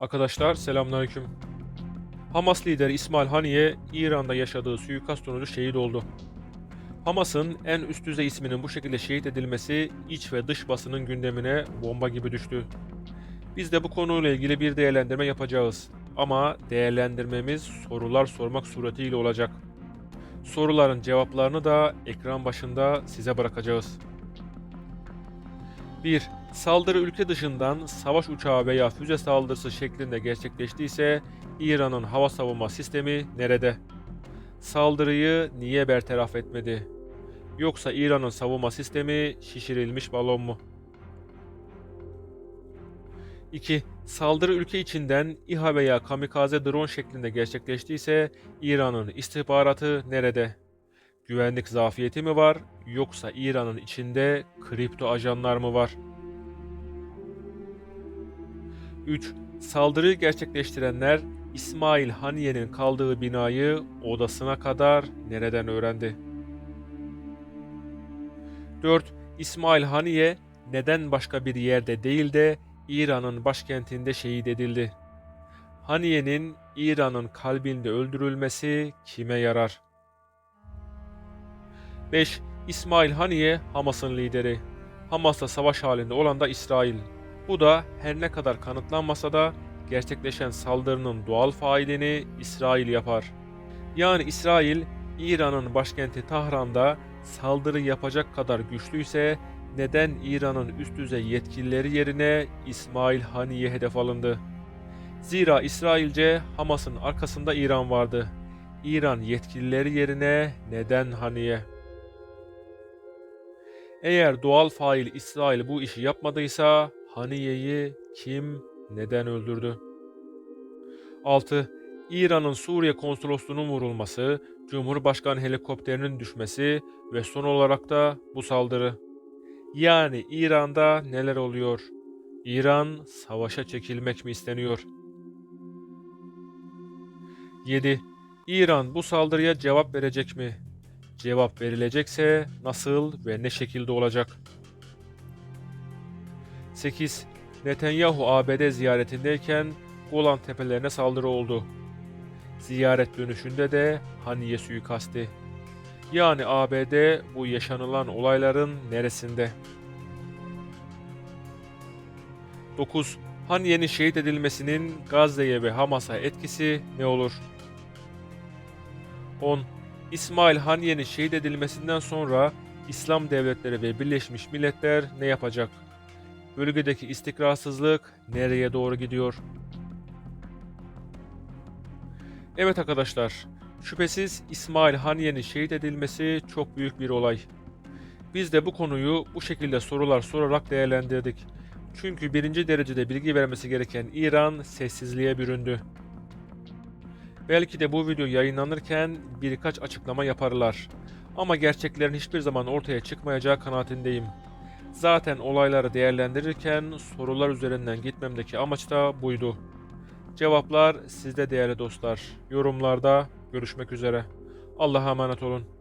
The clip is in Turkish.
Arkadaşlar selamünaleyküm. Hamas lideri İsmail Haniye İran'da yaşadığı suikast sonucu şehit oldu. Hamas'ın en üst düzey isminin bu şekilde şehit edilmesi iç ve dış basının gündemine bomba gibi düştü. Biz de bu konuyla ilgili bir değerlendirme yapacağız. Ama değerlendirmemiz sorular sormak suretiyle olacak. Soruların cevaplarını da ekran başında size bırakacağız. 1. Saldırı ülke dışından savaş uçağı veya füze saldırısı şeklinde gerçekleştiyse İran'ın hava savunma sistemi nerede? Saldırıyı niye bertaraf etmedi? Yoksa İran'ın savunma sistemi şişirilmiş balon mu? 2. Saldırı ülke içinden İHA veya kamikaze drone şeklinde gerçekleştiyse İran'ın istihbaratı nerede? Güvenlik zafiyeti mi var yoksa İran'ın içinde kripto ajanlar mı var? 3. Saldırıyı gerçekleştirenler İsmail Haniye'nin kaldığı binayı odasına kadar nereden öğrendi? 4. İsmail Haniye neden başka bir yerde değil de İran'ın başkentinde şehit edildi? Haniye'nin İran'ın kalbinde öldürülmesi kime yarar? 5. İsmail Haniye Hamas'ın lideri. Hamas'la savaş halinde olan da İsrail. Bu da her ne kadar kanıtlanmasa da gerçekleşen saldırının doğal failini İsrail yapar. Yani İsrail, İran'ın başkenti Tahran'da saldırı yapacak kadar güçlüyse neden İran'ın üst düzey yetkilileri yerine İsmail Haniye hedef alındı? Zira İsrailce Hamas'ın arkasında İran vardı. İran yetkilileri yerine neden Haniye? Eğer doğal fail İsrail bu işi yapmadıysa Haniye'yi kim neden öldürdü? 6. İran'ın Suriye konsolosluğunun vurulması, Cumhurbaşkanı helikopterinin düşmesi ve son olarak da bu saldırı. Yani İran'da neler oluyor? İran savaşa çekilmek mi isteniyor? 7. İran bu saldırıya cevap verecek mi? Cevap verilecekse nasıl ve ne şekilde olacak? 8. Netanyahu ABD ziyaretindeyken Golan tepelerine saldırı oldu. Ziyaret dönüşünde de Haniye suikasti. Yani ABD bu yaşanılan olayların neresinde? 9. Haniye'nin şehit edilmesinin Gazze'ye ve Hamas'a etkisi ne olur? 10. İsmail Haniye'nin şehit edilmesinden sonra İslam devletleri ve Birleşmiş Milletler ne yapacak? Bölgedeki istikrarsızlık nereye doğru gidiyor? Evet arkadaşlar, şüphesiz İsmail Haniye'nin şehit edilmesi çok büyük bir olay. Biz de bu konuyu bu şekilde sorular sorarak değerlendirdik. Çünkü birinci derecede bilgi vermesi gereken İran sessizliğe büründü. Belki de bu video yayınlanırken birkaç açıklama yaparlar. Ama gerçeklerin hiçbir zaman ortaya çıkmayacağı kanaatindeyim. Zaten olayları değerlendirirken sorular üzerinden gitmemdeki amaç da buydu. Cevaplar sizde değerli dostlar. Yorumlarda görüşmek üzere. Allah'a emanet olun.